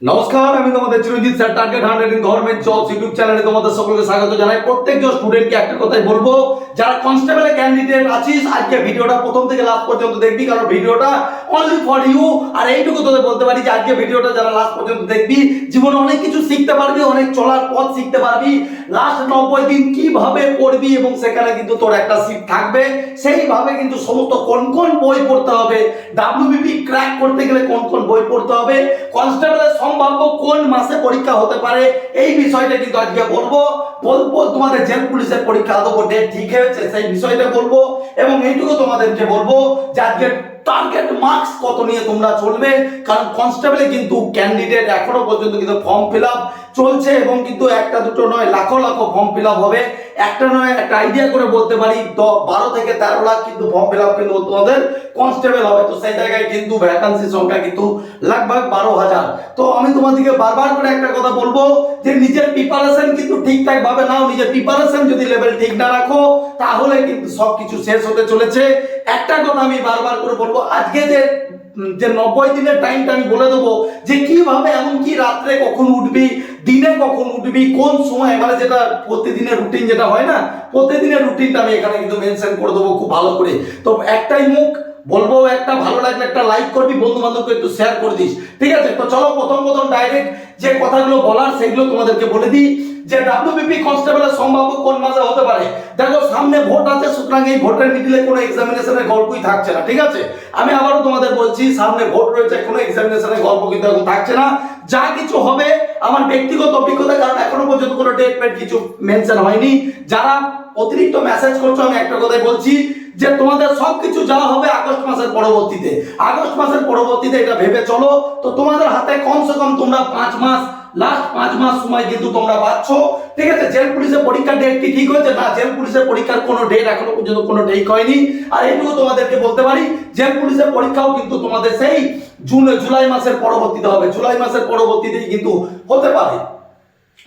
নমস্কার, আমি তোমাদের Chiranjit sir target hundred in government jobs YouTube চ্যানেলে তোমাদের সকলকে স্বাগত জানাই। প্রত্যেকজন স্টুডেন্টকে একটা কথাই বলব, যারা কনস্টেবলের ক্যান্ডিডেট আছিস আজকে ভিডিওটা প্রথম থেকে লাস্ট পর্যন্ত দেখবি, কারণ ভিডিওটা অনলি ফর ইউ আর এইটুকু তোদের বলতে পারি যে আজকে ভিডিওটা যারা লাস্ট পর্যন্ত দেখবি, জীবনে অনেক কিছু শিখতে পারবি, অনেক চলার পথ শিখতে পারবি। লাস্ট নব্বই দিন কীভাবে পড়বি এবং সেখানে কিন্তু তোর একটা সিট থাকবে। সেইভাবে কিন্তু সমস্ত কোন কোন বই পড়তে হবে ডাব্লিউবিপি ক্র্যাক করতে গেলে কোন কোন বই পড়তে হবে কনস্টেবলের সম্ভাব্য কোন মাসে পরীক্ষা হতে পারে, এই বিষয়টা কিন্তু আজকে বলব। বলব তোমাদের জেল পুলিশের পরীক্ষা, আদৌ ডেট ঠিক হয়েছে, সেই বিষয়টা বলব। এবং এইটুকু তোমাদেরকে বলব যে আজকে টার্গেট মার্কস কত নিয়ে তোমরা চলবে? কারণ কনস্টেবলে কিন্তু ক্যান্ডিডেট এখনও পর্যন্ত কিন্তু ফর্ম ফিল চলছে এবং কিন্তু একটা, দুটো নয়, লাখো লাখো ফর্ম ফিল আপ হবে। একটা নয়, একটা আইডিয়া করে বলতে পারি বারো থেকে তেরো লাখ কিন্তু ফর্ম ফিল আপ কিন্তু তোমাদের কনস্টেবল হবে। তো সেই জায়গায় কিন্তু ভ্যাকান্সি সংখ্যা কিন্তু লাগভাগ বারো হাজার। তো আমি তোমাদেরকে বারবার করে একটা কথা বলব যে নিজের প্রিপারেশন কিন্তু ঠিকঠাক ভাবে নাও। নিজের প্রিপারেশন যদি লেভেল ঠিক না রাখো, তাহলে কিন্তু সবকিছু শেষ হতে চলেছে। একটা কথা আমি বারবার করে বলব আজকে যে যে নব্বই দিনের টাইমটা আমি বলে দেবো যে কীভাবে এমন কি রাত্রে কখন উঠবি, দিনে কখন উঠবি, কোন সময় মানে যেটা প্রতিদিনের রুটিন যেটা হয় না, প্রতিদিনের রুটিনটা আমি এখানে কিন্তু মেনশন করে দেবো খুব ভালো করে। তো একটাই মুখ, বলব একটা, ভালো লাগলে একটা লাইক করবি বন্ধু বান্ধবকে একটু শেয়ার করে দিস। ঠিক আছে? তো চলো, প্রথম প্রথম ডাইরেক্ট যে কথাগুলো বলার, সেগুলো তোমাদেরকে বলে দিই। যে ডাব্লিউবিপি কনস্টেবলের সম্ভাব্য কোন মাসে হতে পারে? দেখো, সামনে ভোট আছে, সুতরাং এই ভোটের মিডিলে কোনো এক্সামিনেশনের গল্পই থাকছে না, ঠিক আছে? আমি আবারও তোমাদের বলছি, সামনে ভোট রয়েছে, কোনো এক্সামিনেশনের গল্প কিন্তু এখন থাকছে না। যা কিছু হবে, আমার ব্যক্তিগত অভিজ্ঞতা, কারণ এখনও পর্যন্ত কোনো ডেট পেট কিছু মেনশন হয়নি। যারা অতিরিক্ত মেসেজ করছ, আমি একটা কথাই বলছি, যে তোমাদের সবকিছু যা হবে আগস্ট মাসের পরবর্তীতে। আগস্ট মাসের পরবর্তীতে এটা ভেবে চলো, তো তোমাদের হাতে কমসে কম তোমরা পাঁচ মাস লাস্ট পাঁচ মাস সময় কিন্তু তোমরা পাচ্ছ। ঠিক আছে, জেল পুলিশের পরীক্ষার ডেট কি ঠিক হয়েছে? না, জেল পুলিশের পরীক্ষার কোনো ডেট এখনও পর্যন্ত কোনো ঠিক হয়নি। আর এইটুকু তোমাদেরকে বলতে পারি, জেল পুলিশের পরীক্ষাও কিন্তু তোমাদের সেই জুন, জুলাই মাসের পরবর্তীতে হবে। জুলাই মাসের পরবর্তীতেই কিন্তু হতে পারে।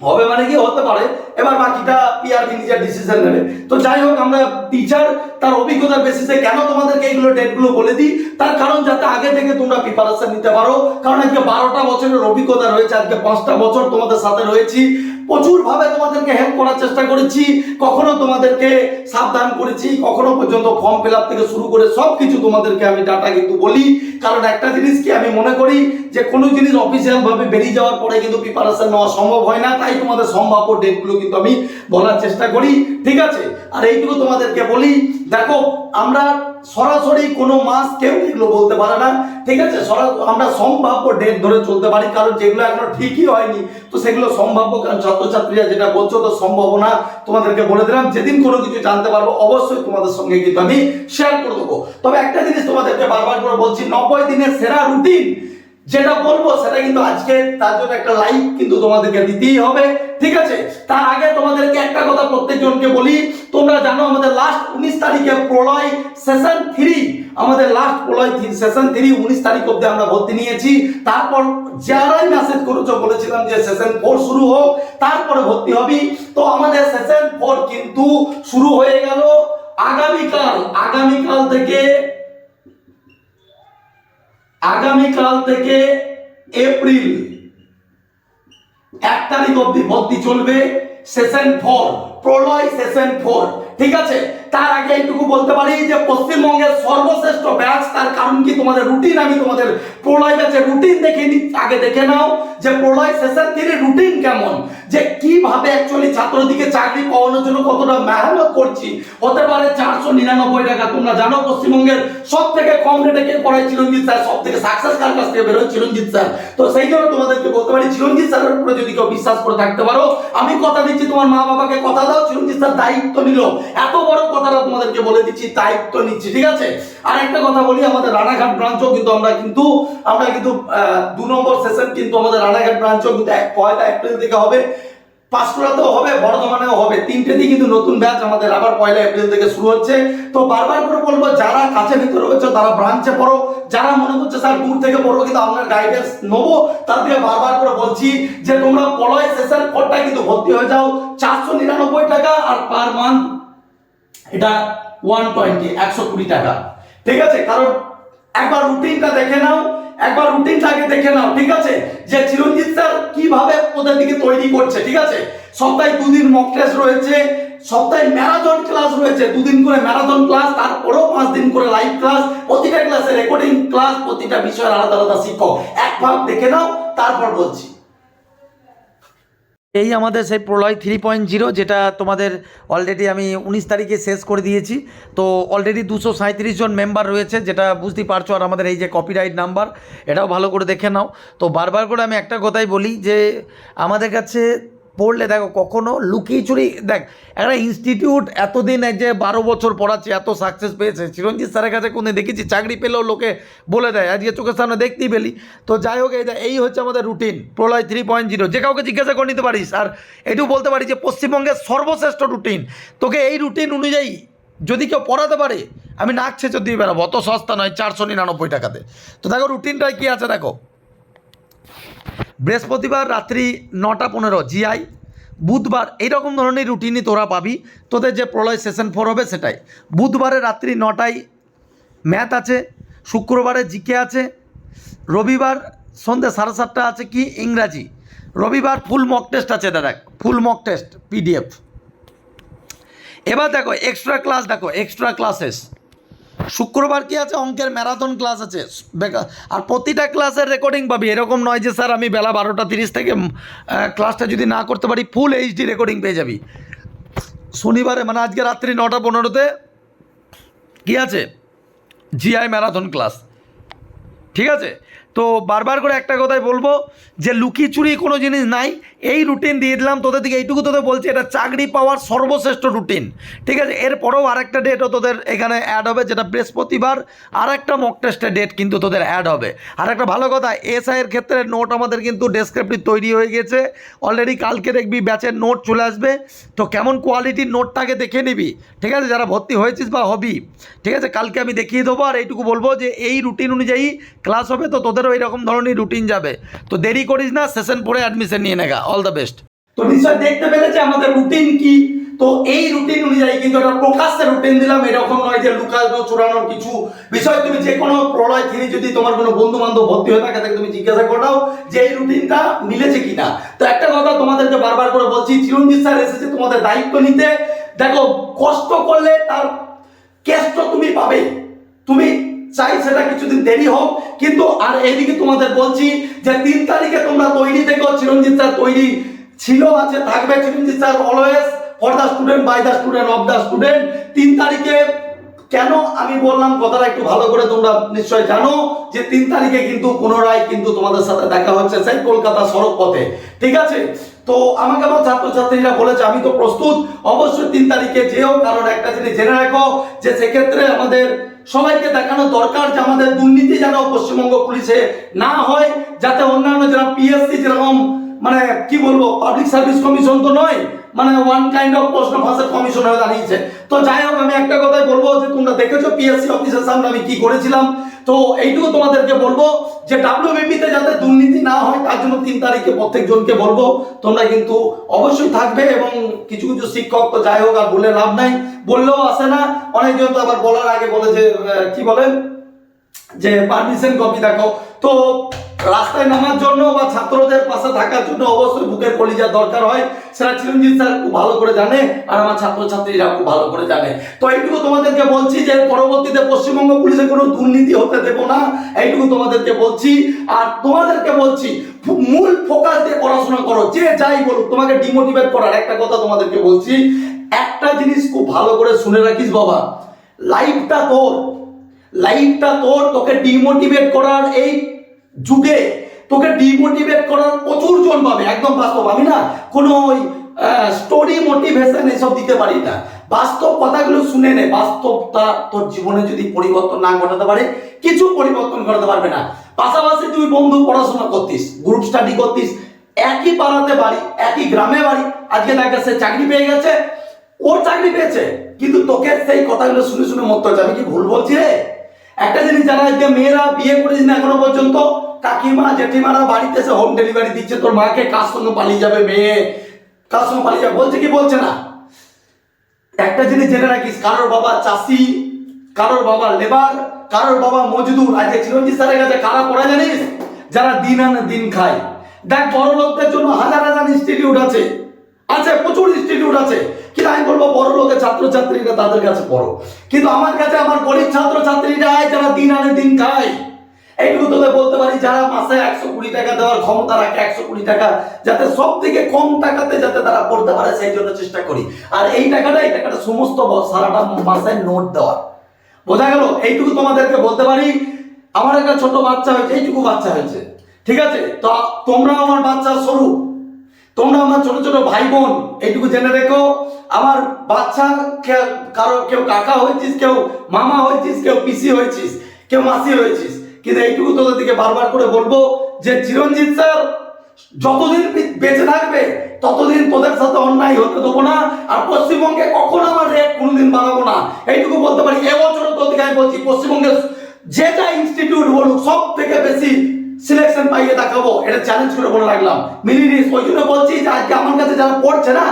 হবে মানে কি? হতে পারে। এবার বাকিটা পিআরবি নিজের ডিসিশন নেবে। তো যাই হোক, আমরা টিচার তার অভিজ্ঞতার বেসিসে কেন তোমাদেরকে এইগুলো ডেটগুলো বলে দিই? তার কারণ যাতে আগে থেকে তোমরা প্রিপারেশন নিতে পারো। কারণ আজকে বারোটা বছরের অভিজ্ঞতা রয়েছে, আজকে পাঁচটা বছর তোমাদের সাথে রয়েছি। প্রচুর ভাবে তোমাদেরকে হেল্প করার চেষ্টা করেছি, কখনো তোমাদেরকে সাবধান করেছি, কখনো পর্যন্ত ফর্ম ফিল থেকে শুরু করে সব কিছু তোমাদেরকে আমি ডাটা কিন্তু বলি। কারণ একটা জিনিস কি আমি মনে করি যে কোনো জিনিস অফিসিয়াল ভাবে বেরিয়ে যাওয়ার পরে কিন্তু প্রিপারেশন নেওয়া সম্ভব হয় না, তাই তোমাদের সম্ভাব্য ডেটগুলো কিন্তু আমি বলার চেষ্টা করি। ঠিক আছে? আর এইটুকু তোমাদেরকে বলি, দেখো, আমরা সরাসরি কোনো মাস কেউ এগুলো বলতে পারে না। ঠিক আছে? আমরা সম্ভাব্য ডেট ধরে চলতে পারি, কারণ যেগুলো এখনও ঠিকই হয়নি, তো সেগুলো সম্ভাব্য, কারণ ছাত্রছাত্রীরা যেটা বলছো তো সম্ভব না। তোমাদেরকে বলে দিলাম, যেদিন কোনো কিছু জানতে পারব, অবশ্যই তোমাদের সঙ্গে কিন্তু আমি শেয়ার করে দেবো। তবে একটা জিনিস তোমাদেরকে বারবার করে বলছি, নব্বই দিনের সেরা রুটিন যেটা বলব সেটা কিন্তু আজকে তার জন্য একটা লাইক কিন্তু তোমাদেরকে দিতেই হবে, ঠিক আছে? তার আগে তোমাদেরকে একটা কথা প্রত্যেকজনকে বলি, তোমরা জানো আমাদের লাস্ট উনিশ তারিখে প্রলয় সেশন থ্রি আমাদের লাস্ট প্রলয় সেশন থ্রি উনিশ তারিখ অব্দি আমরা ভর্তি নিয়েছি। তারপর যারাই মেসেজ করেছ, বলেছিলাম যে সেশন ফোর শুরু হোক, তারপরে ভর্তি হবি। তো আমাদের সেশন ফোর কিন্তু শুরু হয়ে গেল। আগামীকাল আগামীকাল থেকে আগামীকাল থেকে এপ্রিল এক তারিখ অব্দি ভর্তি চলবে। Session four Pralay session four ঠিক আছে? তার আগে এইটুকু বলতে পারি যে পশ্চিমবঙ্গের সর্বশ্রেষ্ঠ ব্যাচ তার কারণ কি? তোমাদের রুটিন আমি তোমাদের প্রলয় ব্যাচের রুটিন দেখে আগে দেখে নাও যে প্রলয় সেশন থ্রি রুটিন কেমন? যে কীভাবে অ্যাকচুয়ালি ছাত্রদিকে চাকরি পাওয়ানোর জন্য কতটা মেহনত করছি? হতে পারে চারশো নিরানব্বই টাকা। তোমরা জানো পশ্চিমবঙ্গের সব থেকে কম রেটে কে পড়ায়? চিরঞ্জিত স্যার সব থেকে সাকসেস কার কাছ থেকে বেরোয়? চিরঞ্জিত স্যার। তো সেই জন্য তোমাদেরকে বলতে পারি, চিরঞ্জিত স্যারের উপরে যদি কেউ বিশ্বাস করে থাকতে পারো, আমি কথা দিচ্ছি, তোমার মা বাবাকে কথা দাও, চিরঞ্জিত স্যার দায়িত্ব নিল। এত বড় কথাটা তোমাদেরকে বলে দিচ্ছি, দায়িত্ব নিচ্ছি, ঠিক আছে? আর একটা কথা বলি, আমাদের রানাঘাট ব্রাঞ্চও কিন্তু আমরা কিন্তু আমরা কিন্তু দু নম্বর সেশন কিন্তু আমাদের রানাঘাট ব্রাঞ্চও কিন্তু এক, পয়লা এপ্রিল থেকে হবে। পাঁশকুড়াতেও হবে, বর্ধমানেও হবে। তিনটেতেই কিন্তু নতুন ব্যাচ আমাদের আবার পয়লা এপ্রিল থেকে শুরু হচ্ছে। তো বারবার করে বলব, যারা কাছে ভিতরে রয়েছে, তারা ব্রাঞ্চে পড়ো। যারা মনে করছে, স্যার, দূর থেকে পড়ব, কিন্তু আপনার গাইডেন্স নেব তাদেরকে বারবার করে বলছি যে, তোমরা পলয় সেশন ফোরটা কিন্তু ভর্তি হয়ে যাও। চারশো নিরানব্বই টাকা আর পার মান্থ এটা ওয়ান টোয়েন্টি একশো কুড়ি টাকা। ঠিক আছে? কারণ একবার রুটিনটা দেখে নাও, একবার রুটিনটাকে দেখে নাও, ঠিক আছে? যে চিরঞ্জিত কীভাবে ওদের দিকে তৈরি করছে, ঠিক আছে? সপ্তাহে দুদিন মক টেস্ট রয়েছে, সপ্তাহে ম্যারাথন ক্লাস রয়েছে, দুদিন করে ম্যারাথন ক্লাস তারপরেও পাঁচ দিন করে লাইভ ক্লাস প্রতিটা ক্লাসে রেকর্ডিং ক্লাস প্রতিটা বিষয়ের আলাদা আলাদা শিক্ষক। এক ভাগ দেখে নাও, তারপর বলছি। এই আমাদের সেই প্রলয় থ্রি পয়েন্ট জিরো যেটা তোমাদের অলরেডি আমি উনিশ তারিখে শেষ করে দিয়েছি। তো অলরেডি দুশো সাঁত্রিশ জন মেম্বার রয়েছে, যেটা বুঝতেই পারছ আর আমাদের এই যে কপিরাইট নাম্বার এটাও ভালো করে দেখে নাও। তো বারবার করে আমি একটা কথাই বলি যে, আমাদের কাছে পড়লে দেখো কখনো লুকিয়ে চুরি, দেখ, একটা ইনস্টিটিউট এতদিন যে বারো বছর পড়াচ্ছে, এত সাকসেস পেয়েছে। চিরঞ্জিত স্যারের কাছে কোনো দেখেছি, চাকরি পেলেও লোকে বলে দেয়, আজকে চোখের সামনে দেখতেই পেলি। তো যাই হোক, এই হচ্ছে আমাদের routine Pralay three point zero যে কাউকে জিজ্ঞাসা করে নিতে পারিস, আর এটুকু বলতে পারি যে পশ্চিমবঙ্গের সর্বশ্রেষ্ঠ রুটিন তোকে এই রুটিন অনুযায়ী যদি কেউ পড়াতে পারে, আমি নাক ছেঁচে দিয়ে বেরোবো অত সস্তা নয়, চারশো নিরানব্বই টাকাতে। তো দেখো রুটিনটায় কী আছে দেখো? বৃহস্পতিবার রাত্রি নটা পনেরো জিআই বুধবার এইরকম ধরনের রুটিনই তোরা পাবি। তোদের যে প্রলয় সেশন ফোর হবে সেটাই। বুধবারে রাত্রি নটায় ম্যাথ আছে, শুক্রবারে জিকে আছে, রবিবার সন্ধ্যে সাড়ে সাতটা আছে কি? ইংরাজি। রবিবার ফুল মক টেস্ট আছে দাদা ফুল মক টেস্ট পিডিএফ এবার দেখো এক্সট্রা ক্লাস দেখো এক্সট্রা ক্লাসেস শুক্রবার কি আছে? অঙ্কের ম্যারাথন ক্লাস আছে। আর প্রতিটা ক্লাসের রেকর্ডিং পাবি। এরকম নয় যে, স্যার, আমি বেলা বারোটা তিরিশ থেকে ক্লাসটা যদি না করতে পারি ফুল এইচডি রেকর্ডিং পেয়ে যাবি। শনিবারে মানে আজকে রাত্রি নটা পনেরোতে, কি আছে? জিআই ম্যারাথন ক্লাস ঠিক আছে? তো বারবার করে একটা কথাই বলব যে লুকি চুরি কোনো জিনিস নাই। এই রুটিন দিয়ে দিলাম, তোদের দিকে এইটুকু তোদের বলছি, এটা চাকরি পাওয়ার সর্বশ্রেষ্ঠ রুটিন ঠিক আছে, এরপরেও আরেকটা ডেটও তোদের এখানে অ্যাড হবে, যেটা বৃহস্পতিবার আর একটা মক টেস্টের ডেট কিন্তু তোদের অ্যাড হবে। আর একটা ভালো কথা এসআইয়ের ক্ষেত্রে নোট আমাদের কিন্তু ডেসক্রিপটিভ তৈরি হয়ে গেছে। অলরেডি কালকে দেখবি ব্যাচের নোট চলে আসবে। তো কেমন কোয়ালিটির নোটটাকে দেখে নিবি। ঠিক আছে, যারা ভর্তি হয়েছিস বা হবি, ঠিক আছে, কালকে আমি দেখিয়ে দেবো। আর এইটুকু বলব যে এই রুটিন অনুযায়ী ক্লাস হবে, তো তোদেরও এইরকম ধরনের রুটিন যাবে। তো দেরি করিস না সেশন পরে অ্যাডমিশন নিয়ে নেগা অল দ্য বেস্ট তো নিশ্চয় দেখতে পেরেছে আমাদের রুটিন কি। তো এই রুটিন অনুযায়ী কিন্তু একটা প্রকাশ্যে রুটিন দিলাম, এরকম নয় যে লুকানো চুরানোর কিছু বিষয়। তুমি যে কোনো প্রলয় থিরি যদি তোমার কোনো বন্ধু বান্ধব ভর্তি হয়ে থাকে, তাকে তুমি জিজ্ঞাসা করাও যে এই রুটিনটা মিলেছে কিনা। তো একটা কথা তোমাদেরকে বারবার করে বলছি, চিরঞ্জিত স্যার এসেছে তোমাদের দায়িত্ব নিতে। দেখো, কষ্ট করলে তার কেষ্ট তুমি পাবে তুমি চাই সেটা কিছুদিন দেরি হোক। কিন্তু আর এইদিকে তোমাদের বলছি যে তিন তারিখে তোমরা তৈরি থেকো চিরঞ্জিত স্যার তৈরি ছিল, আছে, থাকবে। Chiranjit sir always for the student by the student of the student তিন তারিখে কেন আমি বললাম, কথাটা একটু ভালো করে তোমরা নিশ্চয় জানো যে তিন তারিখে কিন্তু পুনরায় কিন্তু তোমাদের সাথে দেখা হচ্ছে সেই কলকাতা সড়ক পথে। ঠিক আছে? তো আমাকে আমার ছাত্রছাত্রীরা বলেছে, আমি তো প্রস্তুত। অবশ্যই তিন তারিখে যেও, কারণ একটা জিনিস জেনে রাখো যে সেক্ষেত্রে আমাদের সবাইকে দেখানো দরকার যে আমাদের দুর্নীতি যেন পশ্চিমবঙ্গ পুলিশে না হয়, যাতে অন্যান্য যারা পিএসসি যেরকম মানে কি বলব পাবলিক সার্ভিস কমিশন তো নয় মানে ওয়ান কাইন্ড অফ প্রশ্ন ফাঁসের কমিশন হয়ে দাঁড়িয়েছে। তো যাই হোক, আমি একটা কথাই বলব যে তোমরা দেখেছ পিএসসি অফিসের সামনে আমি কি করেছিলাম। তো এইটুকু তোমাদেরকে বলব যে ডাব্লিউবিপিতে যাতে দুর্নীতি না হয়, তার জন্য তিন তারিখে প্রত্যেকজনকে বলব। তোমরা কিন্তু অবশ্যই থাকবে এবং কিছু কিছু শিক্ষক তো যাই হোক আর বলে লাভ নাই। বললেও আসে না। অনেকজন তো আবার বলার আগে বলে যে কি বলেন যে পারমিশন কপি দেখো। তো রাস্তায় নামার জন্য বা ছাত্রদের পাশে থাকার জন্য অবশ্যই বুকের কলিজার দরকার হয়। সেটা চিরঞ্জিত স্যার খুব ভালো করে জানে আর আমার ছাত্রছাত্রীরা খুব ভালো করে জানে। তো এইটুকু তোমাদেরকে বলছি যে পরবর্তীতে পশ্চিমবঙ্গ পুলিশে কোনো দুর্নীতি হতে দেবো না। এইটুকু তোমাদেরকে বলছি। আর তোমাদেরকে বলছি মূল ফোকাস দিয়ে পড়াশোনা করো। যে যাই বলুক, তোমাকে ডিমোটিভেট করার একটা কথা তোমাদেরকে বলছি। একটা জিনিস খুব ভালো করে শুনে রাখিস বাবা। লাইফটা তোর। লাইফটা তোর, তোকে ডিমোটিভেট করার এই যুগে তোকে ডিমোটিভেট করার প্রচুর জন পাবে, একদম বাস্তব। আমি না কোনো ওই স্টোরি মোটিভেশন এসব দিতে পারি না। বাস্তব কথাগুলো শুনে নে বাস্তবটা তোর জীবনে যদি পরিবর্তন না ঘটাতে পারে, কিছু পরিবর্তন ঘটাতে পারবে না। পাশাপাশি তুই বন্ধু পড়াশোনা করতিস গ্রুপ স্টাডি করতিস, একই পাড়াতে বাড়ি, একই গ্রামে বাড়ি, আজকে দেখা সে চাকরি পেয়ে গেছে ওর চাকরি পেয়েছে, কিন্তু তোকে সেই কথাগুলো শুনে শুনে মরতে হচ্ছে। আমি কি ভুল বলছি রে? একটা জিনিস জানা যে মেয়েরা বিয়ে করেছিস না এখনও পর্যন্ত, কাকিমা, জেঠিমারা বাড়িতে এসে হোম ডেলিভারি দিচ্ছে, তোর মাকে কার সঙ্গে পালিয়ে যাবে মেয়ে? কার সঙ্গে পালিয়ে যাবে? বলছে কি, বলছে না। একটা জিনিস জেনে রাখিস, কারোর বাবা চাষি, কারোর বাবা লেবার কারোর বাবা মজদুর। আজকে চিরঞ্জিত স্যারের কাছে কারা পড়া জানিস? যারা দিন আনে দিন খায়। দেখ বড় লোকদের জন্য হাজার হাজার ইনস্টিটিউট আছে। আছে, প্রচুর ইনস্টিটিউট আছে। কিন্তু আমি বলব? বড় লোকের ছাত্রছাত্রীরা তাদের কাছে পড়ো। কিন্তু আমার কাছে আমার গরিব ছাত্রছাত্রীরা যারা দিন আনে দিন খায়। এইটুকু তোদের বলতে পারি, যারা মাসে একশো কুড়ি টাকা দেওয়ার ক্ষমতা রাখে, একশো কুড়ি টাকা, যাতে সব থেকে কম টাকাতে যাতে তারা পড়তে পারে, সেই জন্য চেষ্টা করি। আর এই টাকাটা এই টাকাটা সমস্ত সারাটা মাসে নোট দেওয়া। বোঝা গেল? এইটুকু তোমাদেরকে বলতে পারি, আমার একটা ছোট বাচ্চা হয়েছে, এইটুকু বাচ্চা হয়েছে। ঠিক আছে? তো তোমরা আমার বাচ্চা স্বরূপ তোমরা আমার ছোট ছোট ভাই বোন এইটুকু জেনে রেখো। আমার বাচ্চা কারও কেউ কাকা হয়েছিস, কেউ মামা হয়েছিস, কেউ পিসি হয়েছিস, কেউ মাসি হয়েছিস। কিন্তু এইটুকু তোদের দিকে বারবার করে বলব যে, চিরঞ্জিত স্যার, যতদিন বেঁচে থাকবে, ততদিন তোদের সাথে অন্যায় হতে দেবো না। আর পশ্চিমবঙ্গে কখনো আমার রেট কোনোদিন বাড়াবো না। এইটুকু বলতে পারি এবছর তোর দিকে আমি বলছি, পশ্চিমবঙ্গের যেটা ইনস্টিটিউট বলুক সব থেকে বেশি সিলেকশন পাইয়ে দেখাবো। এটা চ্যালেঞ্জ করে বলে রাখলাম। মিলিনিস ওই জন্য বলছি যে আজকে আমার কাছে যারা পড়ছে না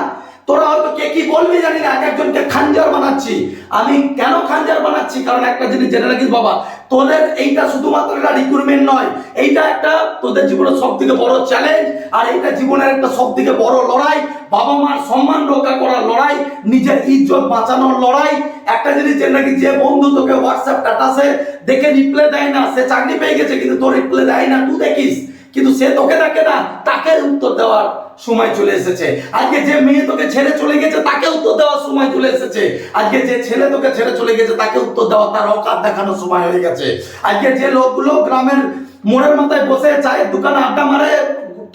তোরা হয়তো কে কি বলবি জানি না, এক একজনকে খাঞ্জার বানাচ্ছি। আমি কেন খাঞ্জার বানাচ্ছি? কারণ একটা জিনিস জেনে রাখিস বাবা, তোদের এইটা শুধুমাত্র একটা রিক্রুটমেন্ট নয়, এইটা একটা তোদের জীবনের সব থেকে বড় চ্যালেঞ্জ আর এইটা জীবনের একটা সব থেকে বড় লড়াই। বাবা মার সম্মান রক্ষা করার লড়াই, নিজের ইজ্জত বাঁচানোর লড়াই। একটা জিনিস জেনে রাখিস, যে বন্ধু তোকে হোয়াটসঅ্যাপ টাটাসে দেখে রিপ্লাই দেয় না, সে চাকরি পেয়ে গেছে, কিন্তু তোর রিপ্লাই দেয় না। তুই দেখিস কিন্তু সে তোকে দেখে না তাকে উত্তর দেওয়ার সময় চলে এসেছে। আজকে যে মেয়ে তোকে ছেড়ে চলে গেছে তাকে উত্তর দেওয়ার সময় চলে এসেছে। আজকে যে ছেলে তোকে ছেড়ে চলে গেছে তাকে উত্তর দেওয়া তার অকাত দেখানোর সময় হয়ে গেছে। আজকে যে লোকগুলো গ্রামের মোড়ের মাথায় বসে চায়ের দোকানে আড্ডা মারে,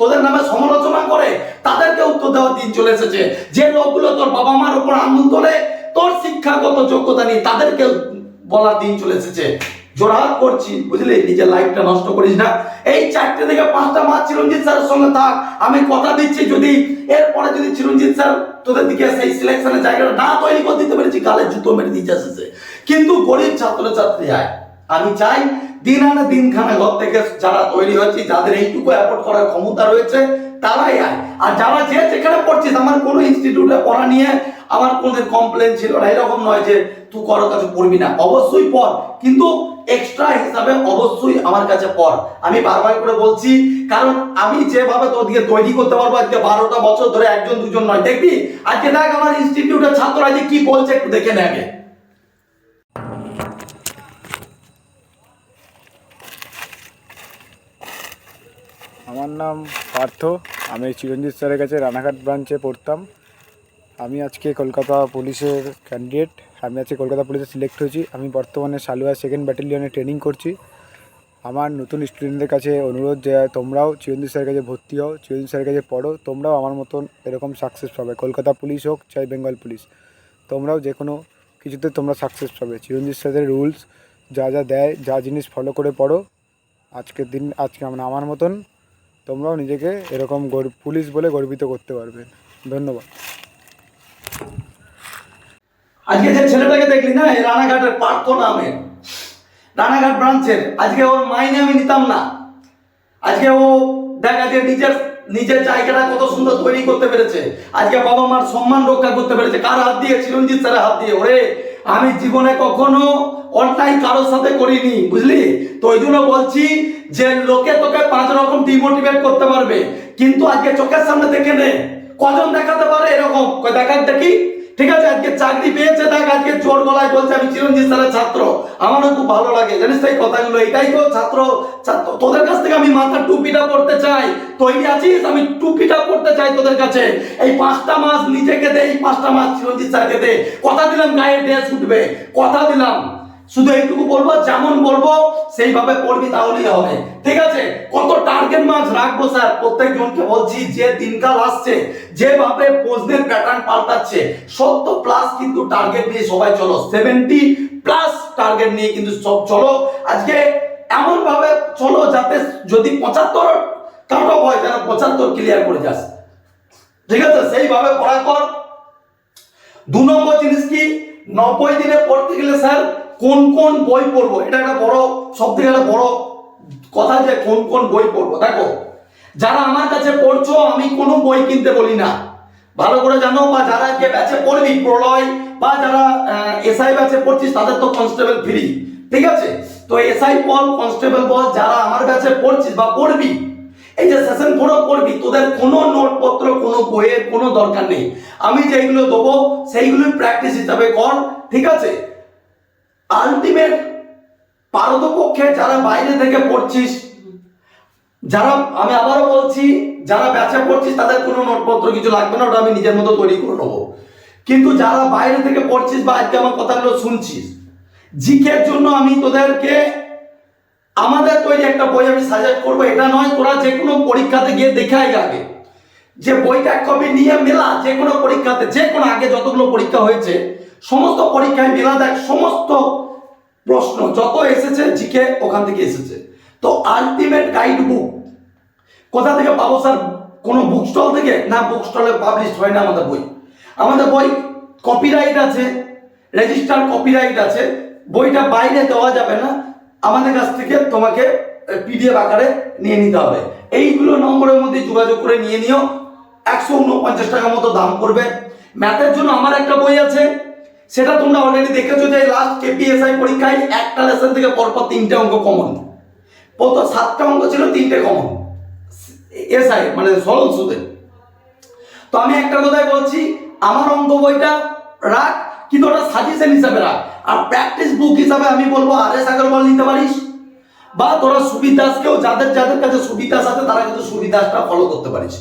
তোদের নামে সমালোচনা করে, তাদেরকে উত্তর দেওয়ার দিন চলে এসেছে। যে লোকগুলো তোর বাবা মার উপর আঙুল তোলে, তোর শিক্ষাগত যোগ্যতা নেই তাদেরকে বলার দিন চলে এসেছে। জোরহাট করছি, বুঝলি? নিজের লাইফটা নষ্ট করিস না। এই চারটে থেকে পাঁচটা মাস চিরঞ্জিত স্যারের সঙ্গে থাক। আমি কথা দিচ্ছি যদি, এরপরে যদি চিরঞ্জিত স্যার তোদের দিকে সেই সিলেকশনের জায়গাটা না তৈরি করে দিতে পেরেছি, গালে জুতো মেরে দিয়ে এসেছে কিন্তু গরিব ছাত্র ছাত্রী আয়। আমি চাই দিন আনে দিন খানা ঘর থেকে যারা তৈরি হচ্ছে যাদের এইটুকু অ্যাফোর্ড করার ক্ষমতা রয়েছে তারাই আয়। আর যারা যে যেখানে পড়ছিস, আমার কোনো ইনস্টিটিউটে পড়া নিয়ে আমার কোনোদিন কমপ্লেন ছিল না। এরকম নয় যে তুই কারও কাছে পড়বি না। অবশ্যই পড়, কিন্তু এক্সট্রা হিসাবে অবশ্যই আমার কাছে পড়। আমি বারবার করে বলছি, কারণ আমি যেভাবে তোর দিকে তৈরি করতে পারব আজকে বারোটা বছর ধরে একজন দুজন নয়। দেখবি, আজকে দেখ আমার ইনস্টিটিউটের ছাত্ররা যে কি বলছে একটু দেখে নে আমার নাম পার্থ। আমি চিরঞ্জিত স্যারের কাছে রানাঘাট ব্রাঞ্চে পড়তাম। আমি আজকে কলকাতা পুলিশের ক্যান্ডিডেট আমি আজকে কলকাতা পুলিশে সিলেক্ট হয়েছি। আমি বর্তমানে সালুয়া সেকেন্ড ব্যাটালিয়নে ট্রেনিং করছি। আমার নতুন স্টুডেন্টদের কাছে অনুরোধ যে তোমরাও চিরঞ্জিত স্যারের কাছে ভর্তি হও, চিরঞ্জিত স্যারের কাছে পড়ো। তোমরাও আমার মতন এরকম সাকসেস পাবে। কলকাতা পুলিশ হোক চাই বেঙ্গল পুলিশ। তোমরাও যে কোনো কিছুতে তোমরা সাকসেস পাবে। চিরঞ্জিত স্যারের রুলস যা যা দেয়, যা জিনিস ফলো করে পড়ো। আজকের দিন, আজকে মানে আমার মতন তোমরাও নিজেকে এরকম পুলিশ বলে গর্বিত করতে পারবে। ধন্যবাদ। আজকে যে ছেলেটাকে দেখলি না, এই রানাঘাটের পার্থ নামের রানাঘাট ব্রাঞ্চের আজকে ওর মাইনে আমি নিতাম না। আজকে ও দেখা যায় নিজের নিজের জায়গাটা কত সুন্দর তৈরি করতে পেরেছে। আজকে বাবা মার সম্মান রক্ষা করতে পেরেছে। কার হাত দিয়ে? চিরঞ্জিত স্যারের হাত দিয়ে। ওরে, আমি জীবনে কখনো অন্যায় কারোর সাথে করিনি, বুঝলি? তো ওই জন্য বলছি যে লোকে তোকে পাঁচ রকম ডিমোটিভেট করতে পারবে, কিন্তু আজকে চোখের সামনে দেখে নে, কজন দেখাতে পারে এরকম? দেখার দেখি ঠিক আছে, আজকে চাকরি পেয়েছে, দেখ, আজকে জোর গলায় বলছে, আমি চিরঞ্জিত স্যারের ছাত্র। আমারও খুব ভালো লাগে, জানিস তো এই কথাগুলো, এটাই তো ছাত্র ছাত্র, তোদের কাছ থেকে আমি মাথার টুপিটা পড়তে চাই। তৈরি আছিস? আমি টুপিটা পড়তে চাই তোদের কাছে। এই পাঁচটা মাস নিজেকে দে, এই পাঁচটা মাস চিরঞ্জিত স্যারকে দে। কথা দিলাম, গায়ে ড্রেস উঠবে। কথা দিলাম। শুধু এইটুকু বলব, যেমন বলব, সেইভাবে করবি তাহলেই হবে। ঠিক আছে? কত টার্গেট মার্কস রাখব স্যার প্রত্যেকজনকে বলছি, যে দিনকাল আসছে, যেভাবে প্রশ্নের প্যাটার্ন পাল্টাচ্ছে সত্তর প্লাস কিন্তু টার্গেট নিয়ে সবাই চলো। সেভেন্টি প্লাস টার্গেট নিয়ে কিন্তু সব চলো। আজকে এমন ভাবে চলো যাতে যদি পঁচাত্তর কাট অফ হয়, যেন পঁচাত্তর ক্লিয়ার করে যাস। ঠিক আছে? সেইভাবে পড়া কর। দু নম্বর জিনিস কি? নব্বই দিনে পড়তে গেলে স্যার কোন কোন বই পড়ব? এটা একটা বড় সব থেকে একটা বড় কথা যে কোন কোন বই পড়ব। দেখো, যারা আমার কাছে পড়ছো, আমি কোনো বই কিনতে বলি না। ভালো করে জানো, বা যারা যে ব্যাচে পড়বি, প্রলয়, বা যারা এসআই ব্যাচে পড়ছিস, তাদের তো কনস্টেবল ফ্রি ঠিক আছে? তো এসআই বল কনস্টেবল বল, যারা আমার ব্যাচে পড়ছিস বা পড়বি, এই যে সেশন ফোরও পড়বি তোদের কোনো নোটপত্র, কোনো বইয়ের কোনো দরকার নেই। আমি যেগুলো দেবো, সেইগুলোই প্র্যাকটিস হিসাবে কর, ঠিক আছে? আলটিমেট পারতপক্ষে যারা বাইরে থেকে পড়ছিস, যারা, আমি আবারও বলছি, যারা ব্যবসা পড়ছিস, তাদের কোনো নোটপত্র কিছু লাগবে না, ওটা আমি নিজের মতো তৈরি করে নেব। কিন্তু যারা বাইরে থেকে পড়ছিস বা আজকে আমার কথাগুলো শুনছিস, জিকের জন্য আমি তোদেরকে, আমাদের তৈরি একটা বই আমি সাজেস্ট করব। এটা নয়, তোরা যে কোনো পরীক্ষাতে গিয়ে দেখে আয় আগে। যে বইটা কপি নিয়ে মেলা যে কোনো পরীক্ষাতে যে কোনো আগে যতগুলো পরীক্ষা হয়েছে, সমস্ত পরীক্ষায় মেলা দেখ, সমস্ত প্রশ্ন। যত এসেছে, জিকে ওখান থেকে এসেছে। তো আলটিমেট গাইড বুক কোথা থেকে পাবো স্যার কোনো বুক স্টল থেকে? না বুক স্টলে পাবলিশ হয় না আমাদের বই। আমাদের বই কপিরাইট আছে রেজিস্টার কপিরাইট আছে। বইটা বাইরে দেওয়া যাবে না। আমাদের কাছ থেকে তোমাকে পিডিএফ আকারে নিয়ে নিতে হবে। এইগুলো নম্বরের মধ্যে যোগাযোগ করে নিয়ে নিও। একশো উনপঞ্চাশ টাকা মতো দাম করবে ম্যাথের জন্য আমার একটা বই আছে। সেটা তোমরা অলরেডি দেখেছ যে লাস্ট কেপিএসআই পরীক্ষায় একটা লেসন থেকে পরপর তিনটে অঙ্ক কমন প্রথম সাতটা অঙ্ক ছিল, তিনটে কমন এসআই মানে সরল সুদে তো আমি একটা কথাই বলছি, আমার অঙ্ক বইটা রাখ, কিন্তু ওটা সাজেশন হিসাবে রাখ। আর প্র্যাকটিস বুক হিসাবে আমি বলব আর এস আগরওয়াল নিতে পারিস। বা তোরা সুবিদাসকেও যাদের যাদের কাছে সুবিদাস আছে, তারা কিন্তু সুবিদাসটা ফলো করতে পারিস।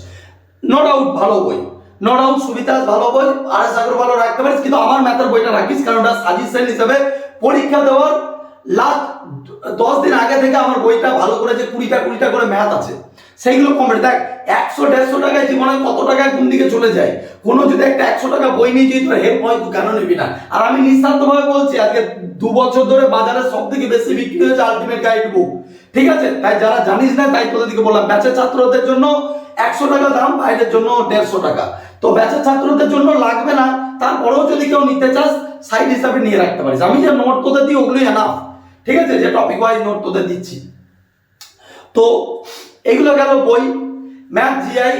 নো ডাউট ভালো বই। নো ডাউট সুবিদাস ভালো বই আর এস আগরওয়ালও রাখতে পারিস, কিন্তু আমার ম্যাথের বইটা রাখিস, কারণ ওটা সাজেশন হিসাবে পরীক্ষা দেওয়ার লাস্ট দশ দিন আগে থেকে আমার বইটা ভালো করে যে কুড়িটা কুড়িটা করে ম্যাথ আছে। সেইগুলো কমে দেখ, একশো দেড়শো টাকায় জীবনে কত টাকায় কোন দিকে চলে যায়? কোনো যদি একটা একশো টাকা বই নিয়ে যদি তোর হেল্প হয় কেন নিবি না? আর আমি নিঃস্বার্থভাবে বলছি, আজকে দু বছর ধরে বাজারে সব থেকে বেশি বিক্রি হয়েছে আলটিমেট গাইড বুক ঠিক আছে? তাই যারা জানিস না, তাই তোদের দিকে বললাম ব্যাচের ছাত্রদের জন্য একশো টাকা দাম, বাইরের জন্য দেড়শো টাকা। তো ব্যাচের ছাত্রদের জন্য লাগবে না, তারপরেও যদি কেউ নিতে চাস সাইড হিসাবে নিয়ে রাখতে পারিস। আমি যে নোট তোদের দিই, ওগুলোই এনাফ ঠিক আছে? যে টপিক ওয়াইজ নোট তোদের দিচ্ছি। তো এগুলো গেল বই ম্যাথ জিআই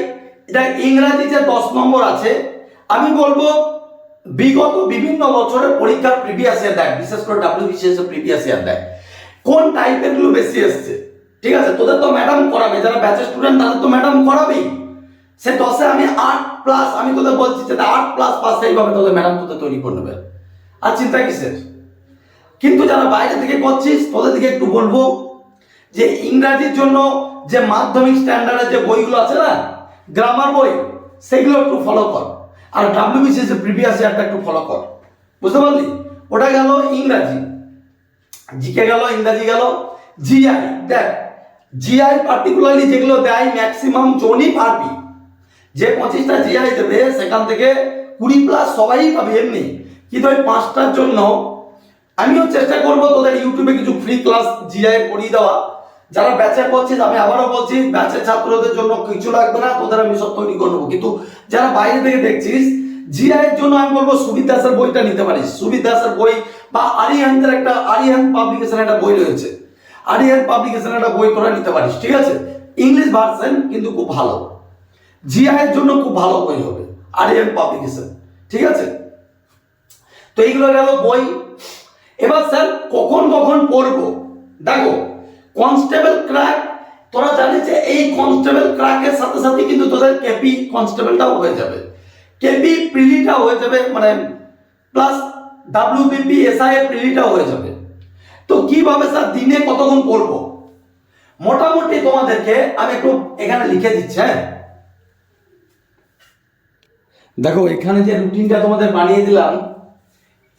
এটা ইংরাজি যে দশ নম্বর আছে, আমি বলব বিগত বিভিন্ন বছরের পরীক্ষার প্রিভিয়াস ইয়ার দেখ, বিশেষ করে ডাব্লিউ বিসিএস প্রিভিয়াস ইয়ার দেখ, কোন টাইপেরগুলো বেশি এসছে? ঠিক আছে? তোদের তো ম্যাডাম করাবে, যারা ব্যাচের স্টুডেন্ট তাদের তো ম্যাডাম করাবেই। সে দশে আমি আট প্লাস আমি তোদের বলছি যে আট প্লাস পাস সেইভাবে তোদের ম্যাডাম তোদের তৈরি করে নেবে। আর চিন্তা কিসের? কিন্তু যারা বাইরে থেকে করছিস, তোদের দিকে একটু বলব যে ইংরাজির জন্য যে মাধ্যমিক স্ট্যান্ডার্ডের যে বইগুলো আছে না গ্রামার বই, সেগুলো একটু ফলো কর। আর ডাব্লিউবিসিএস এর প্রিভিয়াস ইয়ারটা একটু ফলো কর। বুঝতে পারলি? ওটা গেল ইংরাজি। জিকে গেল, ইংরাজি গেল। জিআই দেখ জিআই পার্টিকুলারলি যেগুলো দেয় ম্যাক্সিমাম জনই পারবি যে পঁচিশটা জিআই দেবে সেখান থেকে কুড়ি প্লাস সবাই পাবে এমনি। কিন্তু ওই পাঁচটার জন্য আমিও চেষ্টা করব তোদের ইউটিউবে কিছু ফ্রি ক্লাস জিআই পড়িয়ে দেওয়া। যারা ব্যাচে করছিস আমি আবারও বলছি ব্যাচের ছাত্রদের জন্য কিছু লাগবে না, তোদের আমি সব তৈরি করে নেব। কিন্তু যারা বাইরে থেকে দেখছিস জিআই এর জন্য আমি বলব সুবিদ দাসের বইটা নিতে পারিস। সুবিদ দাসের বই বা আরিহান্তের একটা আরিহান পাবলিকেশন একটা বই রয়েছে। আরিহান পাবলিকেশন একটা বই তোরা নিতে পারিস, ঠিক আছে? ইংলিশ ভার্সন কিন্তু খুব ভালো। এর জন্য খুব ভালো বই হবে। আর আরিয়ান পাবলিকেশন। ঠিক আছে? তো এইগুলো গেল বই। এবার স্যার, কখন কখন পড়ব? দেখো, কনস্টেবল ক্র্যাক, তোরা জানিস যে এই কনস্টেবল ক্র্যাকের সাথে সাথে কিন্তু তোদের কেপি কনস্টেবলটাও হয়ে যাবে। কেপি প্রিলিটা হয়ে যাবে মানে প্লাস ডাব্লিউবিপি এসআই এর প্রিলিটাও হয়ে যাবে। তো কীভাবে স্যার দিনে কতক্ষণ পড়ব? মোটামুটি তোমাদেরকে আমি একটু এখানে লিখে দিচ্ছি হ্যাঁ? দেখো, এখানে যে রুটিনটা তোমাদের বানিয়ে দিলাম,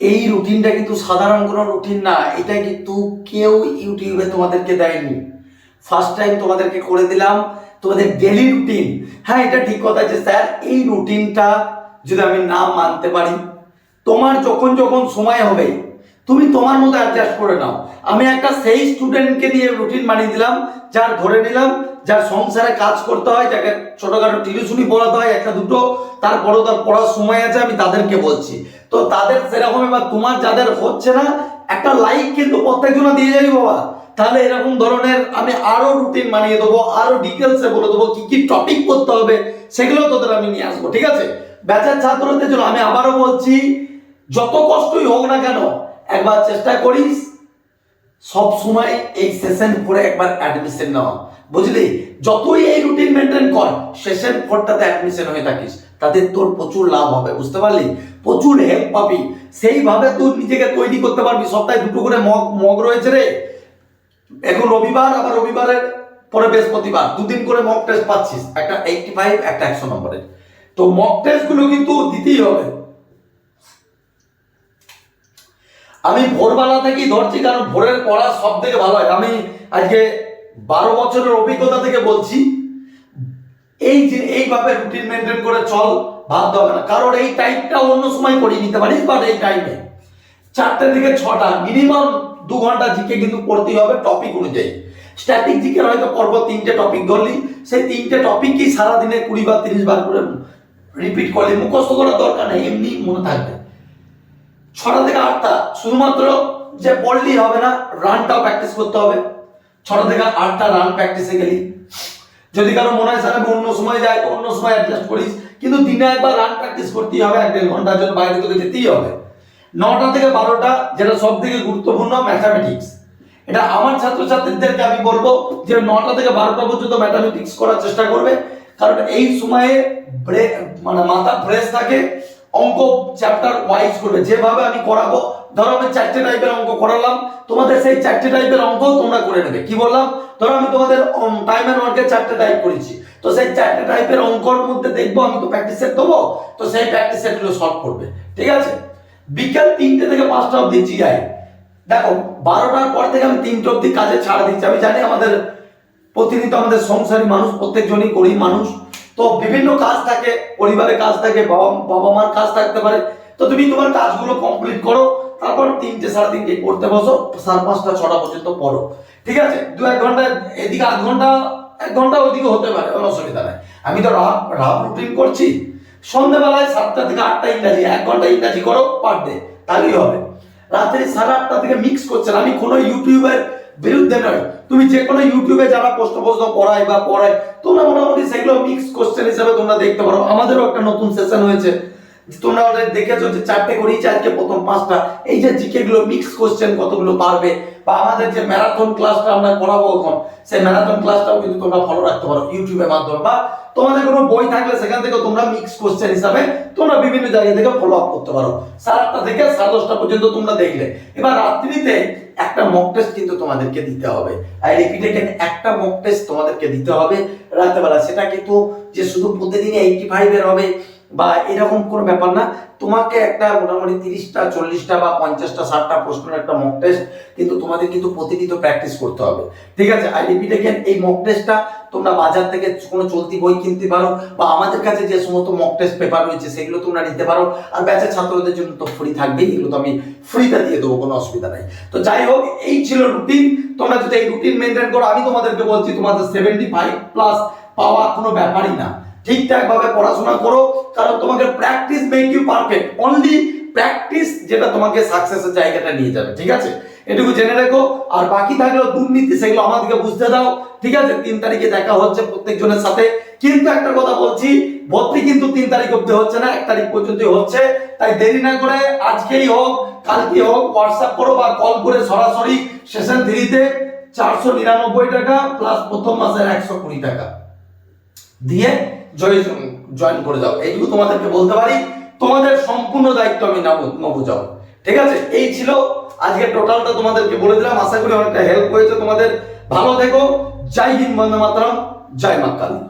এই রুটিনটা কিন্তু সাধারণ কোনো রুটিন না। এটা কিন্তু কেউ ইউটিউবে তোমাদেরকে দেয়নি। ফার্স্ট টাইম তোমাদেরকে করে দিলাম, তোমাদের ডেলি রুটিন হ্যাঁ এটা ঠিক কথা যে স্যার, এই রুটিনটা যদি আমি না মানতে পারি, তোমার যখন যখন সময় হবে তুমি তোমার মতো অ্যাডজাস্ট করে নাও। আমি একটা সেই স্টুডেন্টকে নিয়ে রুটিন বানিয়ে দিলাম, যার ধরে নিলাম, যার সংসারে কাজ করতে হয়, যাকে ছোটখাটো টিউশনি পড়াতে হয়, একটা দুটো, তারপরেও তার পড়ার সময় আছে, আমি তাদেরকে বলছি। তো তাদের সেরকম এবার তোমার যাদের হচ্ছে না, একটা লাইক কিন্তু প্রত্যেকজন দিয়ে যাবি বাবা। তাহলে এরকম ধরনের আমি আরও রুটিন বানিয়ে দেবো, আরও ডিটেলসে বলে দেবো, কি কি টপিক করতে হবে সেগুলো তোদের আমি নিয়ে আসব, ঠিক আছে? ব্যাচের ছাত্রদের জন্য আমি আবারও বলছি, যত কষ্টই হোক না কেন একবার চেষ্টা করিস। সব সময় এই সেশন করে একবার অ্যাডমিশন নেওয়া। বুঝলি? যতই এই রুটিন মেনটেন কর সেশন ফোরটাতে অ্যাডমিশন হয়ে থাকিস। তাতে তোর প্রচুর লাভ হবে, বুঝতে পারলি? প্রচুর হেল্প পাবি। সেইভাবে তুই নিজেকে তৈরি করতে পারবি। সপ্তাহে দুটো করে মগ মগ রয়েছে রে। এখন রবিবার, আবার রবিবারের পরে বৃহস্পতিবার। দুদিন করে মক টেস্ট পাচ্ছিস। একটা এইটটি ফাইভ একটা একশো নম্বরের। তো মক টেস্টগুলো কিন্তু দিতেই হবে। আমি ভোরবেলা থেকেই ধরছি, কারণ ভোরের পড়া সব থেকে ভালো হয়। আমি আজকে বারো বছরের অভিজ্ঞতা থেকে বলছি, এই যে এইভাবে রুটিন মেনটেন করে চল, ভাবতে হবে না। কারণ এই টাইমটা অন্য সময় করিয়ে নিতে পারিস বাট এই টাইমে চারটে থেকে ছটা মিনিমাম দু ঘণ্টা জিকে কিন্তু পড়তেই হবে টপিক অনুযায়ী। স্ট্যাটিক জিকে হয়তো পর্ব তিনটে টপিক ধরলি, সেই তিনটে টপিকই সারাদিনে কুড়ি বা তিরিশ বার করে রিপিট করলি। মুখস্থ করার দরকার নেই, এমনি মনে থাকবে। ছটা থেকে আটটা শুধুমাত্র যে পড়লেই হবে না রানটাও প্র্যাকটিস করতে হবে। ছটা থেকে আটটা রান প্র্যাকটিসে গেলি। যদি কারও মনে হয়, স্যার, আমি অন্য সময় যাই তো অন্য সময় অ্যাডজাস্ট করিস। কিন্তু দিনে একবার রান প্র্যাকটিস করতেই হবে, এক দেড় ঘণ্টার জন্য বাইরে তোকে যেতেই হবে। নটা থেকে বারোটা, যেটা সব থেকে গুরুত্বপূর্ণ ম্যাথামেটিক্স এটা আমার ছাত্রছাত্রীদেরকে আমি বলব যে নটা থেকে বারোটা পর্যন্ত ম্যাথামেটিক্স করার চেষ্টা করবে। কারণ এই সময়ে ব্রে- মানে মাথা ফ্রেশ থাকে অঙ্ক চ্যাপ্টার ওয়াইজ করবে যেভাবে আমি করাবো, ধরো আমি চারটে টাইপের অঙ্ক করালাম, তোমাদের সেই চারটে টাইপের অঙ্ক তোমরা করে নেবে। কি বললাম? ধরো আমি তোমাদের টাইম এন্ড ওয়ার্কে চারটে টাইপ করেছি। তো সেই চারটে টাইপের অঙ্কর মধ্যে দেখব, আমি তো প্র্যাকটিস সেট দেবো, তো সেই প্র্যাকটিস সেটগুলো সলভ করবে। ঠিক আছে? বিকাল তিনটে থেকে পাঁচটা অবধি জিআই দেখো, বারোটার পর থেকে আমি তিনটে অবধি কাজে ছাড় দিচ্ছি। আমি জানি আমাদের প্রতিনিয়ত আমাদের সংসারী মানুষ, প্রত্যেকজনই গরিব মানুষ। তো বিভিন্ন কাজ থাকে, পরিবারের কাজ থাকে, বাবা বাবা মার কাজ থাকতে পারে। তো তুমি তোমার কাজগুলো কমপ্লিট করো, তারপর তিনটে সাড়ে তিনটে পড়তে বসো, সাড়ে পাঁচটা, ছটা পর্যন্ত পড়ো। ঠিক আছে? দু এক ঘণ্টা, এদিকে আধ ঘণ্টা, এক ঘণ্টা ওইদিকে হতে পারে, কোনো অসুবিধা নেই। আমি তো রাফ রাফ রুটিন করছি। সন্ধ্যেবেলায় সাতটা থেকে আটটা ইংরাজি, এক ঘণ্টা ইংরাজি করো পার ডে তাহলেই হবে। রাত্রি সাড়ে আটটা থেকে মিক্স করছেন আমি কোনো ইউটিউবের বিরুদ্ধে নয়। তুমি যে কোনো ইউটিউবে যারা প্রশ্ন প্রশ্ন পড়ায় বা পড়ায়, তোমরা মোটামুটি সেগুলো মিক্স কোশ্চেন হিসেবে তোমরা দেখতে পারো। আমাদেরও একটা নতুন সেশন হয়েছে। তোমরা ওদের দেখেছ যে চারটে করেইছে আজকে প্রথম পাঁচটা। এই যে জিকে গুলো মিক্স কোশ্চেন কতগুলো পারবে? বা আমাদের যে ম্যারাথন ক্লাসটা আমরা করাবো এখন, সেই ম্যারাথন ক্লাসটাও কিন্তু তোমরা ফলো রাখতে পারো ইউটিউবের মাধ্যমে। বা তোমাদের কোনো বই থাকলে সেখান থেকে তোমরা মিক্স কোশ্চেন হিসাবে তোমরা বিভিন্ন জায়গা থেকে ফলো আপ করতে পারো। আটটা থেকে সাড়ে দশটা পর্যন্ত তোমরা দেখলে। এবার রাত্রিতে একটা মক টেস্ট কিন্তু তোমাদেরকে দিতে হবে। আর এগেন একটা মক টেস্ট তোমাদেরকে দিতে হবে। রাত্রেবেলা সেটা কিন্তু যে শুধু প্রতিদিনই এইটটি ফাইভের হবে বা এরকম কোনো ব্যাপার না। তোমাকে একটা মোটামুটি তিরিশটা, চল্লিশটা বা পঞ্চাশটা, ষাটটা প্রশ্নের একটা মক টেস্ট কিন্তু তোমাদের কিন্তু প্রতিনিয়ত প্র্যাকটিস করতে হবে। ঠিক আছে? আই রিপিট এগেন এই মক টেস্টটা তোমরা বাজার থেকে কোনো চলতি বই কিনতে পারো বা আমাদের কাছে যে সমস্ত মক টেস্ট পেপার রয়েছে সেগুলো তোমরা নিতে পারো। আর ব্যাচের ছাত্রদের জন্য তো ফ্রি থাকবেই, এগুলো তো আমি ফ্রিতে দিয়ে দেবো, কোনো অসুবিধা নাই। তো যাই হোক, এই ছিল রুটিন তোমরা যদি এই রুটিন মেনটেন করো, আমি তোমাদেরকে বলছি, তোমাদের সেভেন্টি ফাইভ প্লাস পাওয়া কোনো ব্যাপারই না। ঠিকঠাক ভাবে পড়াশোনা করো, কারণ তোমাকে practice make you perfect only practice যেটা তোমাকে সাকসেসের জায়গাটা নিয়ে যাবে, ঠিক আছে? এটুকু জেনে রেখো। আর বাকি থাকলেও দুর্নীতি, সেগুলো আমাদেরকে বুঝতে দাও, ঠিক আছে? তিন তারিখে দেখা হচ্ছে প্রত্যেকজনের সাথে। কিন্তু একটা কথা বলছি, ভর্তি কিন্তু তিন তারিখ অব্দি হচ্ছে না, এক তারিখ পর্যন্ত হচ্ছে। তাই দেরি না করে আজকেই হোক কালকে হোক হোয়াটসঅ্যাপ করো বা কল করে সরাসরি সেশন থ্রিতে চারশো নিরানব্বই টাকা প্লাস প্রথম মাসের একশো কুড়ি টাকা। দিয়ে জয়েন করে যাও। এইগুলো তোমাদেরকে বলতে পারি, তোমাদের সম্পূর্ণ দায়িত্ব আমি নেব যাও ঠিক আছে? এই ছিল আজকে টোটালটা তোমাদেরকে বলে দিলাম। আশা করি অনেকটা হেল্প হয়েছে তোমাদের। ভালো থেকো। জয় হিন্দ বন্দে মাতরম। জয় মা কালী।